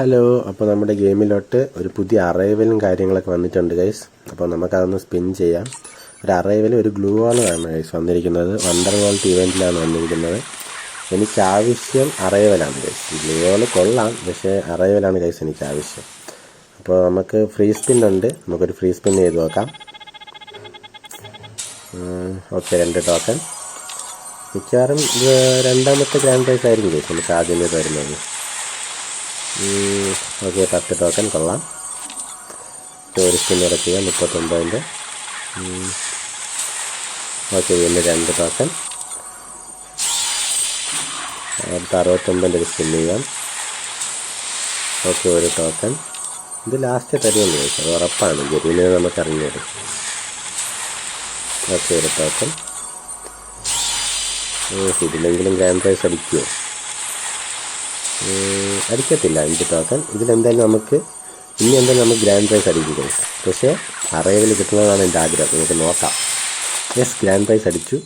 Hello അപ്പോൾ നമ്മുടെ ഗെയിമിലോട്ട് ഒരു പുതിയ അറൈവലും കാര്യങ്ങളൊക്കെ വന്നിട്ടുണ്ട് ഗൈസ് അപ്പോൾ നമുക്കതൊന്ന് സ്പിൻ ചെയ്യാം. ഒരു അറൈവൽ ഒരു ഗ്ലൂ വാളാണ് ഗൈസ് വന്നിരിക്കുന്നത്. വണ്ടർ വേൾഡ് ഇവന്റിലാണ് വന്നിരിക്കുന്നത്. എനിക്ക് ആവശ്യം അറൈവലാണ് ഗൈസ് ഗ്ലൂ വാൾ കൊള്ളാം പക്ഷേ അറൈവലാണ് ഗൈസ് എനിക്ക് ആവശ്യം അപ്പോൾ നമുക്ക് ഫ്രീ സ്പിൻ ഉണ്ട്. നമുക്കൊരു ഫ്രീ സ്പിൻ ചെയ്ത് നോക്കാം. ഓക്കെ രണ്ട് ടോക്കൺ മിക്കവാറും രണ്ടാമത്തെ ഗ്രാൻഡ് പ്രൈസ് ആയിരിക്കും ഗൈസ് നമുക്ക് ആദ്യമേ വരുന്നത്. ഓക്കെ പത്ത് ടോക്കൺ കൊള്ളാം. കൂടെ ചെയ്യാം മുപ്പത്തൊമ്പതിന്റെ ഓക്കെ ഇതിന്റെ രണ്ട് ടോക്കൺ അടുത്ത അറുപത്തൊമ്പതിന്റെ ഒരു സ്പിൻ ചെയ്യാം. ഓക്കെ ഒരു ടോക്കൺ ഇത് ലാസ്റ്റ് തരുമെന്ന് ചോദിച്ചത് ഉറപ്പാണ്. ജെറിനെ നമുക്ക് അറിഞ്ഞത് ഓക്കെ ഒരു ടോക്കൺ ഇതിലെങ്കിലും ഗ്രാൻഡ് പ്രൈസ് അടിക്കുമോ അടിക്കത്തില്ല അഞ്ച് ടോക്കൺ ഇതിലെന്തായാലും നമുക്ക് ഇനി എന്തായാലും നമുക്ക് ഗ്രാൻഡ് പ്രൈസ് അടിക്കും പക്ഷേ അറേവിൽ കിട്ടുന്നതാണ് എന്റെ ആഗ്രഹം. നമുക്ക് നോക്കാം. യെസ് ഗ്രാൻഡ് പ്രൈസ് അടിച്ചു.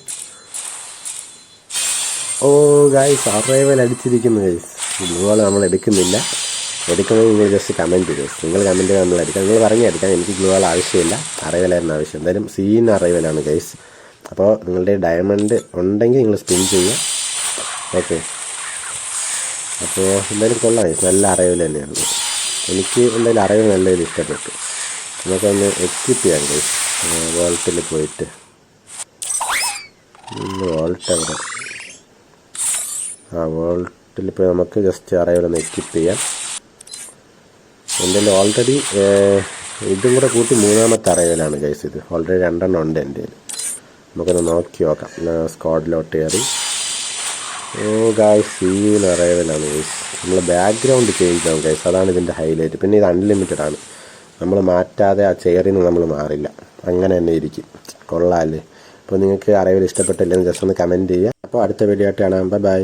ഓ ഗായ്സ് അറേവൽ അടിച്ചിരിക്കുന്നു ഗൈസ് ഇതുപോലെ നമ്മൾ എടുക്കുന്നില്ല. എടുക്കണമെങ്കിൽ നിങ്ങൾ ജസ്റ്റ് കമന്റ് ചെയ്തു. നിങ്ങൾ കമന്റ് ചെയ്താൽ നമ്മൾ എടുക്കാം നിങ്ങൾ പറഞ്ഞു എടുക്കാം എനിക്ക് ഗ്ലൂവാൾ ആവശ്യമില്ല. അറൈവലായിരുന്നു ആവശ്യം. എന്തായാലും സീൻ അറൈവലാണ് ഗൈസ് അപ്പോൾ നിങ്ങളുടെ ഡയമണ്ട് ഉണ്ടെങ്കിൽ നിങ്ങൾ സ്പിൻ ചെയ്യുക. ഓക്കെ അപ്പോൾ എന്തായാലും കൊള്ളാം. നല്ല അറൈവൽ തന്നെയാണ്. എനിക്ക് എന്തായാലും അറൈവൽ നല്ല രീതിയിൽ ഇഷ്ടപ്പെട്ടു. നമുക്കൊന്ന് എക്സിറ്റ് ചെയ്യാം കൈ വോൾട്ടിൽ പോയിട്ട്. വോൾട്ട് അവിടെ ആ വോൾട്ടിൽ പോയി നമുക്ക് ജസ്റ്റ് അറൈവൽ ഒന്ന് എക്വിപ്പ് ചെയ്യാം. എന്തായാലും ഓൾറെഡി ഇതും കൂടെ കൂട്ടി മൂന്നാമത്തെ അറൈവലാണ് ഗൈസ് ഇത്. ഓൾറെഡി രണ്ടെണ്ണം ഉണ്ട് എന്റെ നമുക്കൊന്ന് നോക്കി നോക്കാം. സ്ക്വാഡിലോട്ട് കയറി. ഓ ഗായ്സ് സീൻ അറൈവലാണ് ഗൈസ് നമ്മൾ ബാക്ക്ഗ്രൗണ്ട് ചേഞ്ച് ആവും ഗൈസ് അതാണ് ഇതിന്റെ ഹൈലൈറ്റ് പിന്നെ ഇത് അൺലിമിറ്റഡ് ആണ്. നമ്മൾ മാറ്റാതെ ആ ചെയറിൽ നിന്ന് നമ്മൾ മാറില്ല. അങ്ങനെ തന്നെ ഇരിക്കും. കൊള്ളാമല്ലേ അപ്പോൾ നിങ്ങൾക്ക് അറൈവൽ ഇഷ്ടപ്പെട്ടില്ലെങ്കിൽ ജസ്റ്റ് ഒന്ന് കമന്റ് ചെയ്യുക. അപ്പോൾ അടുത്ത വീഡിയോ ആയിട്ട് കാണാം. Bye bye